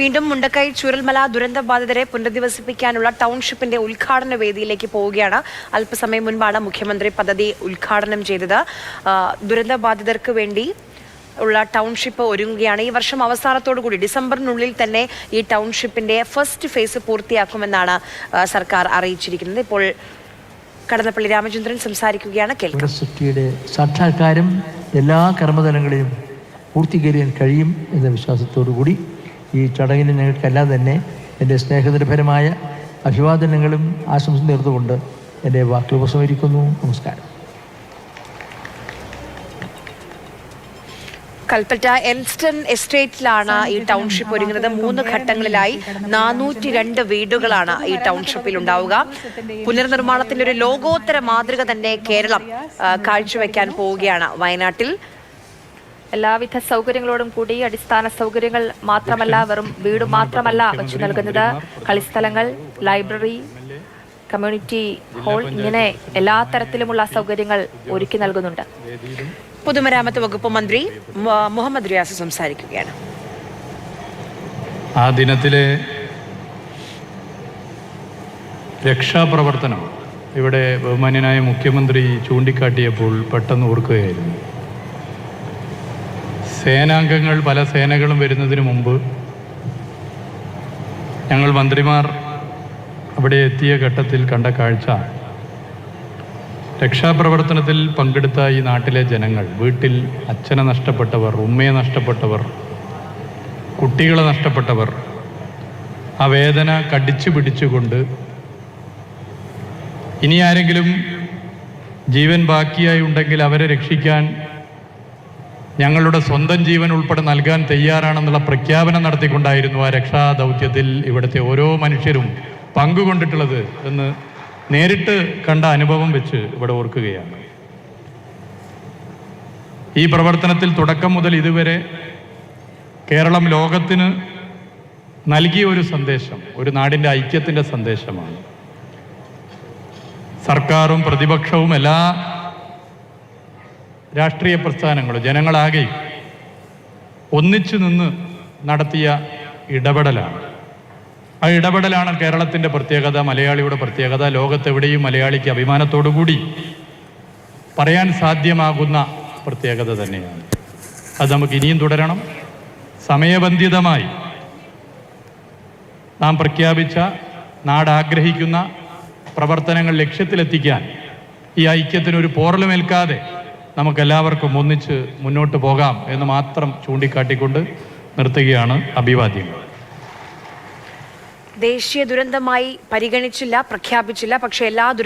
വീണ്ടും മുണ്ടക്കൈ ചുരൽമല ദുരന്ത ബാധിതരെ പുനരധിവസിപ്പിക്കാനുള്ള ടൗൺഷിപ്പിന്റെ ഉദ്ഘാടന വേദിയിലേക്ക് പോവുകയാണ്. അല്പസമയം മുൻപാണ് മുഖ്യമന്ത്രി പദ്ധതി ഉദ്ഘാടനം ചെയ്തത്. ദുരന്ത ബാധിതർക്ക് വേണ്ടി ഉള്ള ടൗൺഷിപ്പ് ഒരുങ്ങുകയാണ്. ഈ വർഷം അവസാനത്തോടു കൂടി ഡിസംബറിനുള്ളിൽ തന്നെ ഈ ടൗൺഷിപ്പിന്റെ ഫസ്റ്റ് ഫേസ് പൂർത്തിയാക്കുമെന്നാണ് സർക്കാർ അറിയിച്ചിരിക്കുന്നത്. ഇപ്പോൾ കടന്നപ്പള്ളി രാമചന്ദ്രൻ സംസാരിക്കുകയാണ്. കേൾക്കാം. എല്ലാ കർമ്മതലങ്ങളിലും പൂർത്തീകരിക്കാൻ കഴിയും എന്ന വിശ്വാസത്തോടു കൂടി ഈ ചടങ്ങിന് ഞങ്ങൾക്കെല്ലാം തന്നെ എന്റെ സ്നേഹനിർഭരമായ അഭിവാദനങ്ങളും ആശംസ നേർന്നുകൊണ്ട് എന്റെ വാക്കുകൾ ഉപസംഹരിക്കുന്നു. നമസ്കാരം. കൽപ്പറ്റ എൽസ്റ്റൺ എസ്റ്റേറ്റിലാണ് ഈ ടൗൺഷിപ്പ് ഒരുങ്ങുന്നത്. മൂന്ന് ഘട്ടങ്ങളിലായി നാനൂറ്റി രണ്ട് വീടുകളാണ് ഈ ടൗൺഷിപ്പിൽ ഉണ്ടാവുക. പുനർനിർമ്മാണത്തിന്റെ ഒരു ലോകോത്തര മാതൃക തന്നെ കേരളം കാഴ്ചവെക്കാൻ പോവുകയാണ് വയനാട്ടിൽ. എല്ലാവിധ സൗകര്യങ്ങളോടും കൂടി അടിസ്ഥാന സൗകര്യങ്ങൾ മാത്രമല്ല വെറും വീട് മാത്രമല്ല വെച്ചു നൽകുന്നത്. കളിസ്ഥലങ്ങൾ ലൈബ്രറി കമ്മ്യൂണിറ്റി ഹാൾ ഇങ്ങനെ എല്ലാ തരത്തിലുമുള്ള സൗകര്യങ്ങൾ ഒരുക്കി നൽകുന്നുണ്ട്. പൊതുമരാമത്ത് വകുപ്പ് മന്ത്രി മുഹമ്മദ് റിയാസ് സംസാരിക്കുകയാണ്. ആ ദിനത്തിലെ രക്ഷാപ്രവർത്തനം ഇവിടെ ബഹുമാന്യനായ മുഖ്യമന്ത്രി ചൂണ്ടിക്കാട്ടിയപ്പോൾ പെട്ടെന്ന് ഓർക്കുകയായിരുന്നു. സേനാംഗങ്ങൾ പല സേനകളും വരുന്നതിന് മുമ്പ് ഞങ്ങൾ മന്ത്രിമാർ അവിടെ എത്തിയ ഘട്ടത്തിൽ കണ്ട കാഴ്ച. രക്ഷാപ്രവർത്തനത്തിൽ പങ്കെടുത്ത ഈ നാട്ടിലെ ജനങ്ങൾ വീട്ടിൽ അച്ഛനെ നഷ്ടപ്പെട്ടവർ ഉമ്മയെ നഷ്ടപ്പെട്ടവർ കുട്ടികളെ നഷ്ടപ്പെട്ടവർ ആ വേദന കടിച്ചു പിടിച്ചുകൊണ്ട് ഇനി ആരെങ്കിലും ജീവൻ ബാക്കിയായി ഉണ്ടെങ്കിൽ അവരെ രക്ഷിക്കാൻ ഞങ്ങളുടെ സ്വന്തം ജീവൻ ഉൾപ്പെടെ നൽകാൻ തയ്യാറാണെന്നുള്ള പ്രഖ്യാപനം നടത്തിക്കൊണ്ടായിരുന്നു ആ രക്ഷാ ദൗത്യത്തിൽ ഇവിടുത്തെ ഓരോ മനുഷ്യരും പങ്കുകൊണ്ടിട്ടുള്ളത് എന്ന് നേരിട്ട് കണ്ട അനുഭവം വെച്ച് ഇവിടെ ഓർക്കുകയാണ്. ഈ പ്രവർത്തനത്തിൽ തുടക്കം മുതൽ ഇതുവരെ കേരളം ലോകത്തിന് നൽകിയ ഒരു സന്ദേശം ഒരു നാടിന്റെ ഐക്യത്തിന്റെ സന്ദേശമാണ്. സർക്കാരും പ്രതിപക്ഷവും എല്ലാ രാഷ്ട്രീയ പ്രസ്ഥാനങ്ങൾ ജനങ്ങളാകെ ഒന്നിച്ചു നിന്ന് നടത്തിയ ഇടപെടലാണ്. ആ ഇടപെടലാണ് കേരളത്തിന്റെ പ്രത്യേകത മലയാളിയുടെ പ്രത്യേകത ലോകത്തെവിടെയും മലയാളിക്ക് അഭിമാനത്തോടു കൂടി പറയാൻ സാധ്യമാകുന്ന പ്രത്യേകത തന്നെയാണ്. അത് നമുക്ക് ഇനിയും തുടരണം. സമയബന്ധിതമായി നാം പ്രഖ്യാപിച്ച നാടാഗ്രഹിക്കുന്ന പ്രവർത്തനങ്ങൾ ലക്ഷ്യത്തിലെത്തിക്കാൻ ഈ ഐക്യത്തിനൊരു പോറലുമേൽക്കാതെ നമുക്കെല്ലാവർക്കും ഒന്നിച്ച് മുന്നോട്ട് പോകാം എന്ന് മാത്രം ചൂണ്ടിക്കാട്ടിക്കൊണ്ട് നിർത്തുകയാണ് അഭിവാദ്യം. ദേശീയ ദുരന്തമായി പരിഗണിച്ചില്ല പ്രഖ്യാപിച്ചില്ല പക്ഷേ എല്ലാ ദുരന്ത